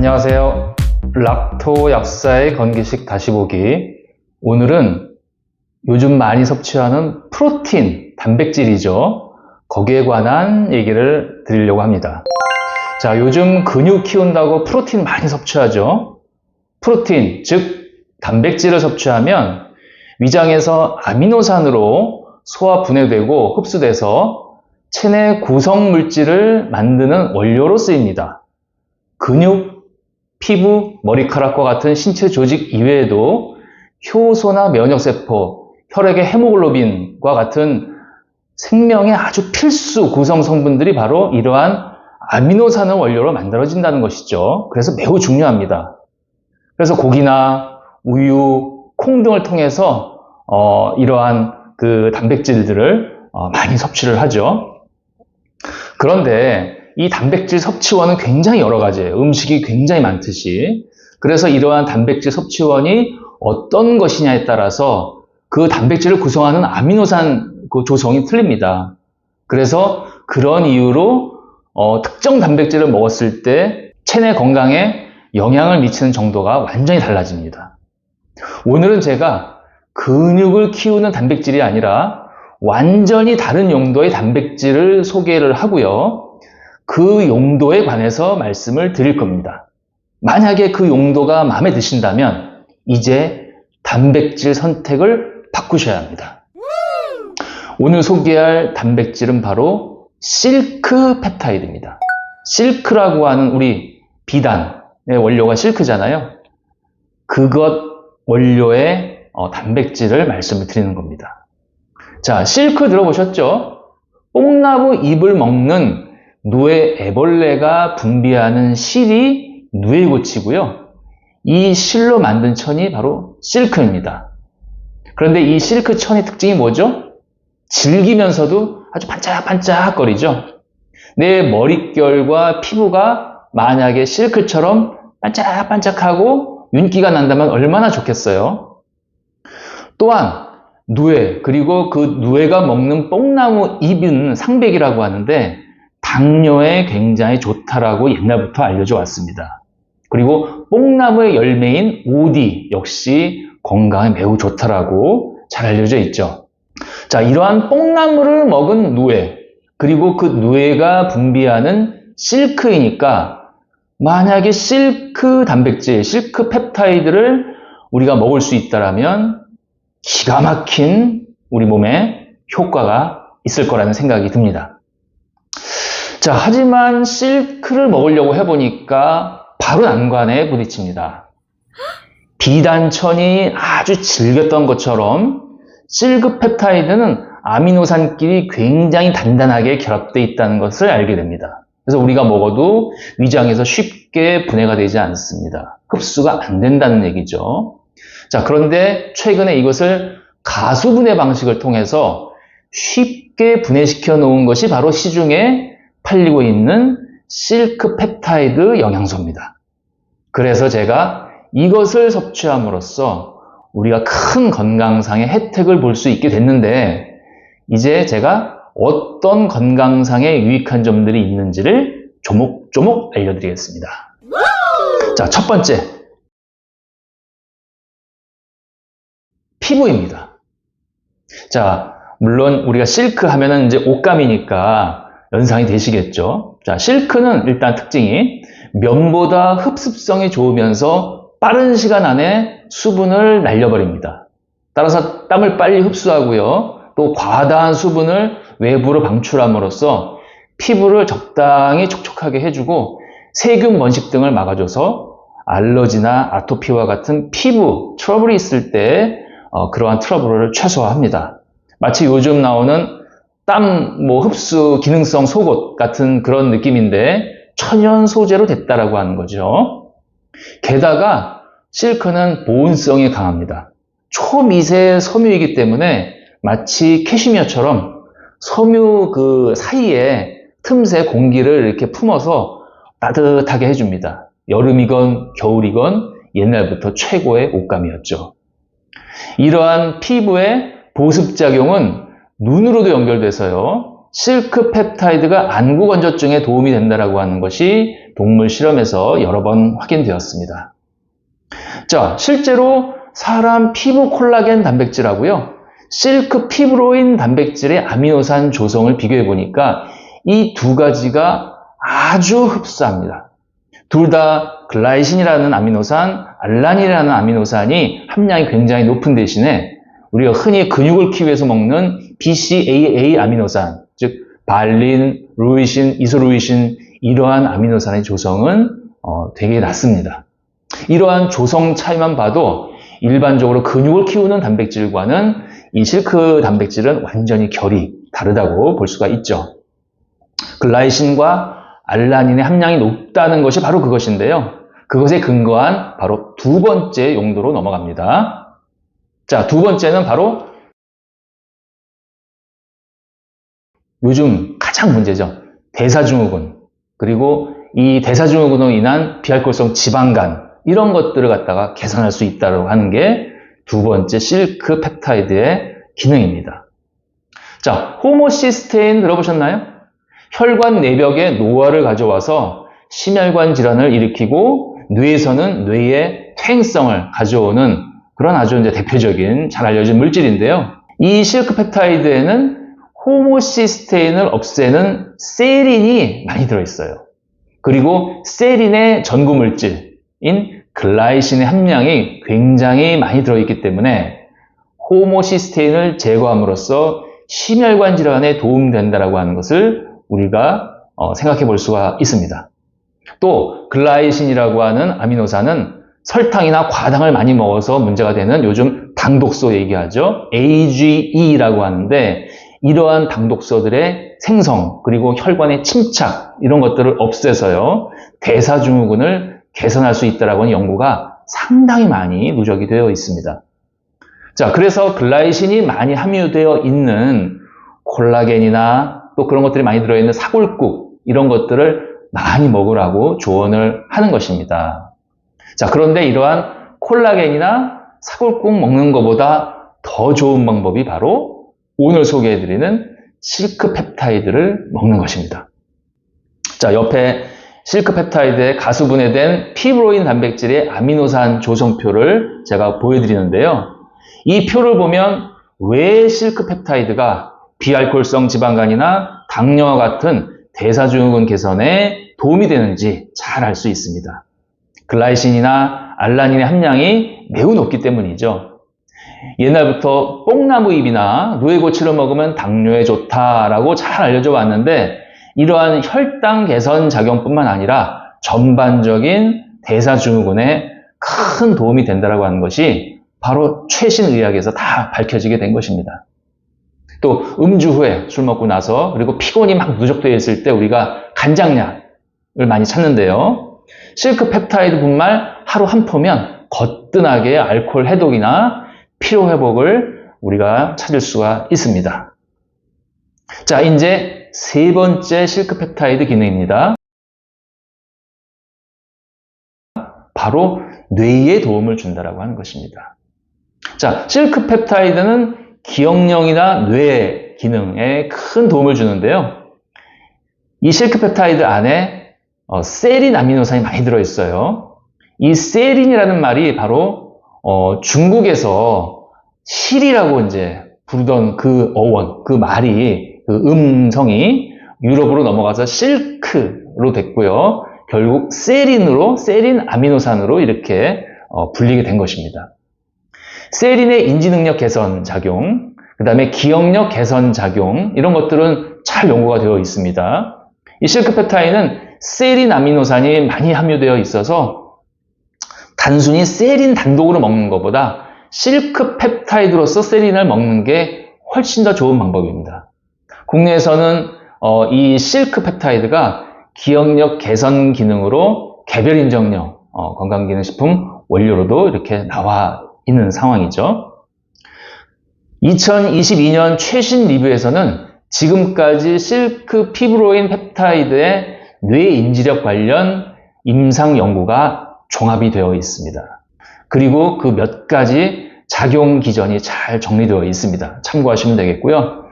안녕하세요. 락토 약사의 건기식 다시 보기. 오늘은 요즘 많이 섭취하는 프로틴, 단백질이죠. 거기에 관한 얘기를 드리려고 합니다. 자, 요즘 근육 키운다고 프로틴 많이 섭취하죠. 프로틴, 즉, 단백질을 섭취하면 위장에서 아미노산으로 소화 분해되고 흡수돼서 체내 구성 물질을 만드는 원료로 쓰입니다. 근육, 피부, 머리카락과 같은 신체 조직 이외에도 효소나 면역세포, 혈액의 헤모글로빈과 같은 생명의 아주 필수 구성 성분들이 바로 이러한 아미노산을 원료로 만들어진다는 것이죠. 그래서 매우 중요합니다. 그래서 고기나 우유, 콩 등을 통해서 어, 이러한 그 단백질들을 어, 많이 섭취를 하죠. 그런데 이 단백질 섭취원은 굉장히 여러 가지예요. 음식이 굉장히 많듯이. 그래서 이러한 단백질 섭취원이 어떤 것이냐에 따라서 그 단백질을 구성하는 아미노산 그 조성이 틀립니다. 그래서 그런 이유로 어, 특정 단백질을 먹었을 때 체내 건강에 영향을 미치는 정도가 완전히 달라집니다. 오늘은 제가 근육을 키우는 단백질이 아니라 완전히 다른 용도의 단백질을 소개를 하고요. 그 용도에 관해서 말씀을 드릴 겁니다. 만약에 그 용도가 마음에 드신다면 이제 단백질 선택을 바꾸셔야 합니다. 오늘 소개할 단백질은 바로 실크 펩타이드입니다. 실크라고 하는 우리 비단의 원료가 실크잖아요. 그것 원료의 어, 단백질을 말씀을 드리는 겁니다. 자, 실크 들어보셨죠? 뽕나무 잎을 먹는 누에 애벌레가 분비하는 실이 누에 고치고요. 이 실로 만든 천이 바로 실크입니다. 그런데 이 실크 천의 특징이 뭐죠? 질기면서도 아주 반짝반짝거리죠. 내 머릿결과 피부가 만약에 실크처럼 반짝반짝하고 윤기가 난다면 얼마나 좋겠어요. 또한 누에 그리고 그 누에가 먹는 뽕나무 잎은 상백이라고 하는데 당뇨에 굉장히 좋다라고 옛날부터 알려져 왔습니다. 그리고 뽕나무의 열매인 오디 역시 건강에 매우 좋다라고 잘 알려져 있죠. 자, 이러한 뽕나무를 먹은 누에 그리고 그 누에가 분비하는 실크이니까 만약에 실크 단백질, 실크 펩타이드를 우리가 먹을 수 있다라면 기가 막힌 우리 몸에 효과가 있을 거라는 생각이 듭니다. 자, 하지만 실크를 먹으려고 해보니까 바로 난관에 부딪힙니다. 비단천이 아주 질겼던 것처럼 실크 펩타이드는 아미노산끼리 굉장히 단단하게 결합되어 있다는 것을 알게 됩니다. 그래서 우리가 먹어도 위장에서 쉽게 분해가 되지 않습니다. 흡수가 안 된다는 얘기죠. 자, 그런데 최근에 이것을 가수분해 방식을 통해서 쉽게 분해시켜 놓은 것이 바로 시중에 팔리고 있는 실크 펩타이드 영양소입니다. 그래서 제가 이것을 섭취함으로써 우리가 큰 건강상의 혜택을 볼 수 있게 됐는데 이제 제가 어떤 건강상의 유익한 점들이 있는지를 조목조목 알려드리겠습니다. 자, 첫 번째. 피부입니다. 자, 물론 우리가 실크 하면은 이제 옷감이니까 연상이 되시겠죠. 자, 실크는 일단 특징이 면보다 흡습성이 좋으면서 빠른 시간 안에 수분을 날려버립니다. 따라서 땀을 빨리 흡수하고요. 또 과다한 수분을 외부로 방출함으로써 피부를 적당히 촉촉하게 해주고 세균 번식 등을 막아줘서 알러지나 아토피와 같은 피부 트러블이 있을 때 어, 그러한 트러블을 최소화합니다. 마치 요즘 나오는 땀 뭐 흡수 기능성 속옷 같은 그런 느낌인데 천연 소재로 됐다라고 하는 거죠. 게다가 실크는 보온성이 강합니다. 초미세 섬유이기 때문에 마치 캐시미어처럼 섬유 그 사이에 틈새 공기를 이렇게 품어서 따뜻하게 해줍니다. 여름이건 겨울이건 옛날부터 최고의 옷감이었죠. 이러한 피부의 보습작용은 눈으로도 연결돼서요. 실크 펩타이드가 안구 건조증에 도움이 된다라고 하는 것이 동물 실험에서 여러 번 확인되었습니다. 자, 실제로 사람 피부 콜라겐 단백질하고요. 실크 피브로인 단백질의 아미노산 조성을 비교해 보니까 이 두 가지가 아주 흡사합니다. 둘 다 글라이신이라는 아미노산, 알란이라는 아미노산이 함량이 굉장히 높은 대신에 우리가 흔히 근육을 키우기 위해서 먹는 BCAA 아미노산, 즉 발린, 루이신, 이소루이신 이러한 아미노산의 조성은 어, 되게 낮습니다. 이러한 조성 차이만 봐도 일반적으로 근육을 키우는 단백질과는 이 실크 단백질은 완전히 결이 다르다고 볼 수가 있죠. 글라이신과 알라닌의 함량이 높다는 것이 바로 그것인데요. 그것에 근거한 바로 두 번째 용도로 넘어갑니다. 자, 두 번째는 바로 요즘 가장 문제죠. 대사증후군. 그리고 이 대사증후군으로 인한 비알코올성 지방간 이런 것들을 갖다가 개선할 수 있다고 하는 게 두 번째 실크 펩타이드의 기능입니다. 자, 호모시스테인 들어보셨나요? 혈관 내벽에 노화를 가져와서 심혈관 질환을 일으키고 뇌에서는 뇌의 퇴행성을 가져오는 그런 아주 이제 대표적인 잘 알려진 물질인데요. 이 실크 펩타이드에는 호모시스테인을 없애는 세린이 많이 들어있어요. 그리고 세린의 전구 물질인 글라이신의 함량이 굉장히 많이 들어있기 때문에 호모시스테인을 제거함으로써 심혈관 질환에 도움된다라고 하는 것을 우리가 어, 생각해 볼 수가 있습니다. 또 글라이신이라고 하는 아미노산은 설탕이나 과당을 많이 먹어서 문제가 되는 요즘 당독소 얘기하죠. AGE라고 하는데 이러한 당독소들의 생성 그리고 혈관의 침착 이런 것들을 없애서요 대사증후군을 개선할 수 있다라고 하는 연구가 상당히 많이 누적이 되어 있습니다. 자, 그래서 글라이신이 많이 함유되어 있는 콜라겐이나 또 그런 것들이 많이 들어있는 사골국 이런 것들을 많이 먹으라고 조언을 하는 것입니다. 자, 그런데 이러한 콜라겐이나 사골국 먹는 것보다 더 좋은 방법이 바로 오늘 소개해드리는 실크 펩타이드를 먹는 것입니다. 자, 옆에 실크 펩타이드의 가수 분해된 피브로인 단백질의 아미노산 조성표를 제가 보여드리는데요. 이 표를 보면 왜 실크 펩타이드가 비알코올성 지방간이나 당뇨와 같은 대사증후군 개선에 도움이 되는지 잘 알 수 있습니다. 글라이신이나 알라닌의 함량이 매우 높기 때문이죠. 옛날부터 뽕나무 잎이나 누에고치를 먹으면 당뇨에 좋다라고 잘 알려져 왔는데 이러한 혈당 개선 작용뿐만 아니라 전반적인 대사증후군에 큰 도움이 된다고 하는 것이 바로 최신 의학에서 다 밝혀지게 된 것입니다. 또 음주 후에 술 먹고 나서 그리고 피곤이 막 누적되어 있을 때 우리가 간장약을 많이 찾는데요. 실크 펩타이드 분말 하루 한 포면 거뜬하게 알코올 해독이나 피로 회복을 우리가 찾을 수가 있습니다. 자, 이제 세 번째 실크 펩타이드 기능입니다. 바로 뇌에 도움을 준다라고 하는 것입니다. 자, 실크 펩타이드는 기억력이나 뇌 기능에 큰 도움을 주는데요. 이 실크 펩타이드 안에 어, 세린 아미노산이 많이 들어있어요. 이 세린이라는 말이 바로 어, 중국에서 실이라고 이제 부르던 그 어원, 그 말이 그 음성이 유럽으로 넘어가서 실크로 됐고요. 결국 세린으로 세린 아미노산으로 이렇게 어, 불리게 된 것입니다. 세린의 인지능력 개선 작용, 그 다음에 기억력 개선 작용, 이런 것들은 잘 연구가 되어 있습니다. 이 실크페타인은 세린 아미노산이 많이 함유되어 있어서 단순히 세린 단독으로 먹는 것보다 실크 펩타이드로서 세린을 먹는 게 훨씬 더 좋은 방법입니다. 국내에서는 어, 이 실크 펩타이드가 기억력 개선 기능으로 개별 인정령 어, 건강기능식품 원료로도 이렇게 나와 있는 상황이죠. 2022년 최신 리뷰에서는 지금까지 실크 피브로인 펩타이드의 뇌 인지력 관련 임상 연구가 종합이 되어 있습니다. 그리고 그 몇 가지 작용 기전이 잘 정리되어 있습니다. 참고하시면 되겠고요.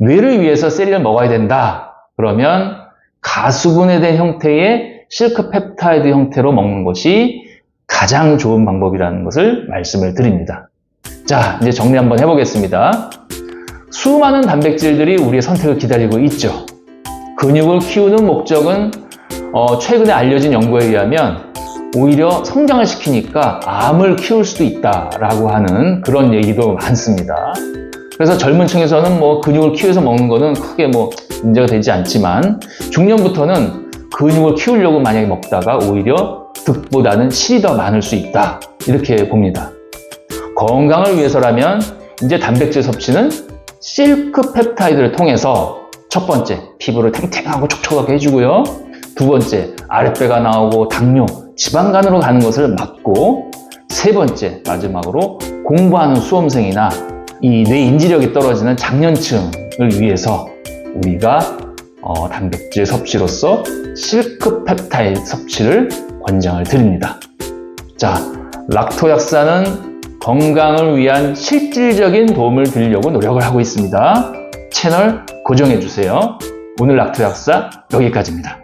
뇌를 위해서 세린을 먹어야 된다. 그러면 가수분해된 형태의 실크 펩타이드 형태로 먹는 것이 가장 좋은 방법이라는 것을 말씀을 드립니다. 자, 이제 정리 한번 해보겠습니다. 수많은 단백질들이 우리의 선택을 기다리고 있죠. 근육을 키우는 목적은 어, 최근에 알려진 연구에 의하면 오히려 성장을 시키니까 암을 키울 수도 있다라고 하는 그런 얘기도 많습니다. 그래서 젊은 층에서는 뭐 근육을 키워서 먹는 거는 크게 뭐 문제가 되지 않지만 중년부터는 근육을 키우려고 만약에 먹다가 오히려 득보다는 실이 더 많을 수 있다. 이렇게 봅니다. 건강을 위해서라면 이제 단백질 섭취는 실크 펩타이드를 통해서 첫 번째 피부를 탱탱하고 촉촉하게 해주고요. 두 번째 아랫배가 나오고 당뇨, 지방간으로 가는 것을 막고 세 번째 마지막으로 공부하는 수험생이나 이뇌 인지력이 떨어지는 장년층을 위해서 우리가 어, 단백질 섭취로서 실크 펩타이드 섭취를 권장을 드립니다. 자, 락토 약사는 건강을 위한 실질적인 도움을 드리려고 노력을 하고 있습니다. 채널 고정해 주세요. 오늘 락토 약사 여기까지입니다.